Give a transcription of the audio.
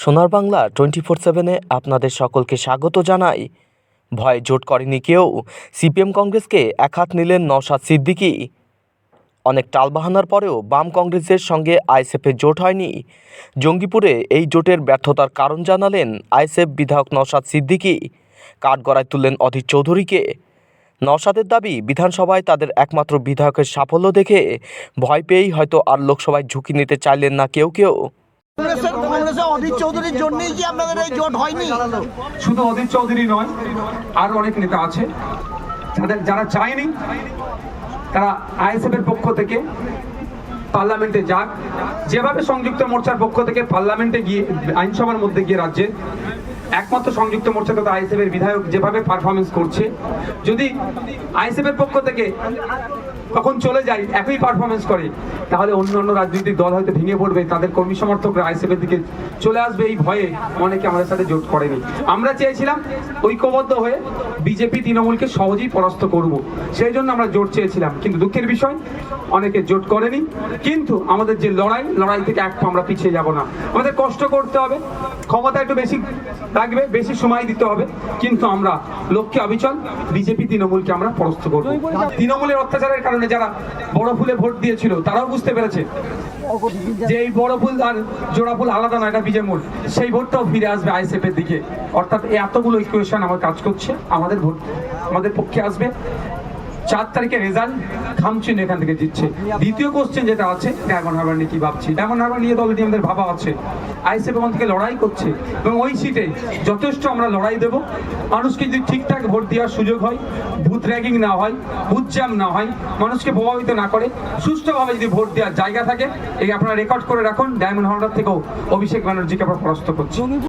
সোনার Bangla twenty four সেভেনে আপনাদের সকলকে স্বাগত জানাই। ভয় জোট করেনি কেউ। সিপিএম কংগ্রেসকে এক হাত নিলেন নওশাদ সিদ্দিকী। অনেক টালবাহানার পরেও বাম কংগ্রেসের সঙ্গে আইএসএফের জোট হয়নি। জঙ্গিপুরে এই জোটের ব্যর্থতার কারণ জানালেন আইএসএফ বিধায়ক নওশাদ সিদ্দিকী। কাঠগড়ায় তুললেন অধীর চৌধুরীকে। নওশাদের দাবি, বিধানসভায় তাদের একমাত্র বিধায়কের সাফল্য দেখে ভয় পেয়েই হয়তো আর লোকসভায় ঝুঁকি নিতে চাইলেন না কেউ কেউ। কংগ্রেসের অধীর চৌধুরীর জন্যই কি আপনাদের এই জোট হয়নি? শুধু অধীর চৌধুরী নয়, আরও অনেক নেতা আছে। যাদের যারা চায়নি, তারা আইএসএফ এর পক্ষ থেকে পার্লামেন্টে যাক। যেভাবে সংযুক্ত মোর্চার পক্ষ থেকে পার্লামেন্টে গিয়ে, আইনসভার মধ্যে গিয়ে রাজ্যে একমাত্র সংযুক্ত মোর্চা তথা আইএসএফ এর বিধায়ক যেভাবে পারফরমেন্স করছে, যদি আইএসএফ এর পক্ষ থেকে তখন চলে যায় একই পারফরমেন্স করে। তাহলে অন্য অন্য রাজনৈতিক দল হয়তো ভেঙে পড়বে তাদের কর্মী সমর্থকরা আইএসএফ এর দিকে চলে আসবে এই ভয়ে। অনেকে আমাদের সাথে জোট করেনি। আমরা চেয়েছিলাম ঐক্যবদ্ধ হয়ে বিজেপি তৃণমূলকে সহজেই পরাস্ত করব। সেই জন্য আমরা জোট চেয়েছিলাম। কিন্তু দুঃখের বিষয় অনেকে জোট করেনি। কিন্তু আমাদের যে লড়াই লড়াই থেকে এক আমরা পিছিয়ে যাব না। আমাদের কষ্ট করতে হবে। ক্ষমতা একটু বেশি লাগবে বেশি সময় দিতে হবে। কিন্তু আমরা লক্ষ্যে অবিচল বিজেপি তৃণমূলকে আমরা পরাস্ত করব। তৃণমূলের অত্যাচারের কারণে যারা বড় ফুলে ভোট দিয়েছিল, তারাও বুঝতে পেরেছে যে এই বড় ফুল আর জোড়া ফুল আলাদা নয় এটা বিজয় মূল। সেই ভোটটাও ফিরে আসবে আইএসএফ এর দিকে। অর্থাৎ এতগুলো ইকুয়েশন আমার কাজ করছে, আমাদের ভোট, আমাদের পক্ষে আসবে। চার তারিখে রেজাল্ট খামচিন এখান থেকে জিতছে দ্বিতীয় কোশ্চেন যেটা আছে ডায়মন্ড হারবার নিয়ে কি ভাবছি? ডায়মন্ড হারবার নিয়ে তো অলরেডি আমাদের ভাবা আছে। আইএসএফ ওখান থেকে লড়াই করছে। এবং ওই সিটে যথেষ্ট আমরা লড়াই দেব। মানুষকে যদি ঠিকঠাক ভোট দেওয়ার সুযোগ হয়, বুথ র্যাগিং না হয়, বুথ জ্যাম না হয়, মানুষকে প্রভাবিত না করে, সুষ্ঠুভাবে যদি ভোট দেওয়ার জায়গা থাকে, এই আপনারা রেকর্ড করে রাখুন। ডায়মন্ড হারবার থেকেও অভিষেক ব্যানার্জিকে আমরা পরাস্ত করছি।